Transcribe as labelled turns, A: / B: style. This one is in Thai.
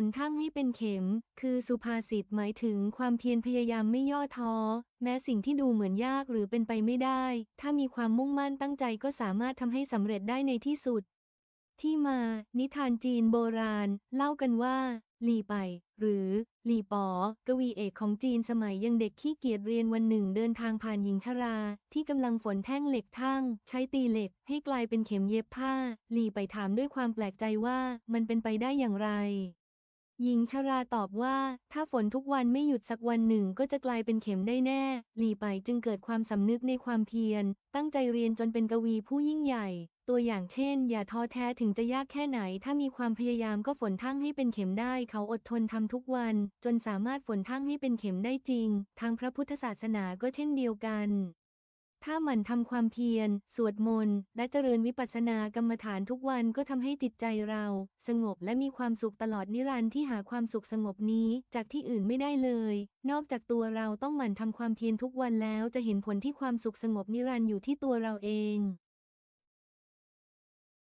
A: นทั้งให้เป็นเข็ม คือสุภาษิตหมายถึงความเพียรพยายามไม่ย่อท้อ แม้สิ่งที่ดูเหมือนยากหรือเป็นไปไม่ได้ ถ้ามีความมุ่งมั่นตั้งใจก็สามารถทำให้สำเร็จได้ในที่สุด ที่มา นิทานจีนโบราณ เล่ากันว่า หลีไป หรือ หลีป๋อ กวีเอกของจีนสมัยยังเด็กขี้เกียจเรียนวันหนึ่งเดินทางผ่านหญิงชรา ที่กำลังฝนแท่งเหล็กทั่ง ใช้ตีเหล็ก ให้กลายเป็นเข็มเย็บผ้า หลีไปถามด้วยความแปลกใจว่ามันเป็นไปได้อย่างไร หญิงชราตอบว่า ถ้าฝนทุกวันไม่หยุดสักวันหนึ่งก็จะกลายเป็นเข็มได้แน่ หลีไปจึงเกิดความสำนึกในความเพียร ตั้งใจเรียนจนเป็นกวีผู้ยิ่งใหญ่ ตัวอย่างเช่น อย่าท้อแท้ถึงจะยากแค่ไหน ถ้ามีความพยายามก็ฝนทั้งให้เป็นเข็มได้ เขาอดทนทำทุกวัน จนสามารถฝนทั้งให้เป็นเข็มได้จริง ทางพระพุทธศาสนาก็เช่นเดียวกัน ถ้าหมั่นทำความเพียร สวดมนต์ และเจริญวิปัสสนากรรมฐานทุกวันก็ทำให้จิตใจเรา สงบและมีความสุขตลอดนิรันดร์ที่หาความสุขสงบนี้จากที่อื่นไม่ได้เลย นอกจากตัวเราต้องหมั่นทำความเพียรทุกวันแล้วจะเห็นผลที่ความสุขสงบนิรันดร์อยู่ที่ตัวเราเอง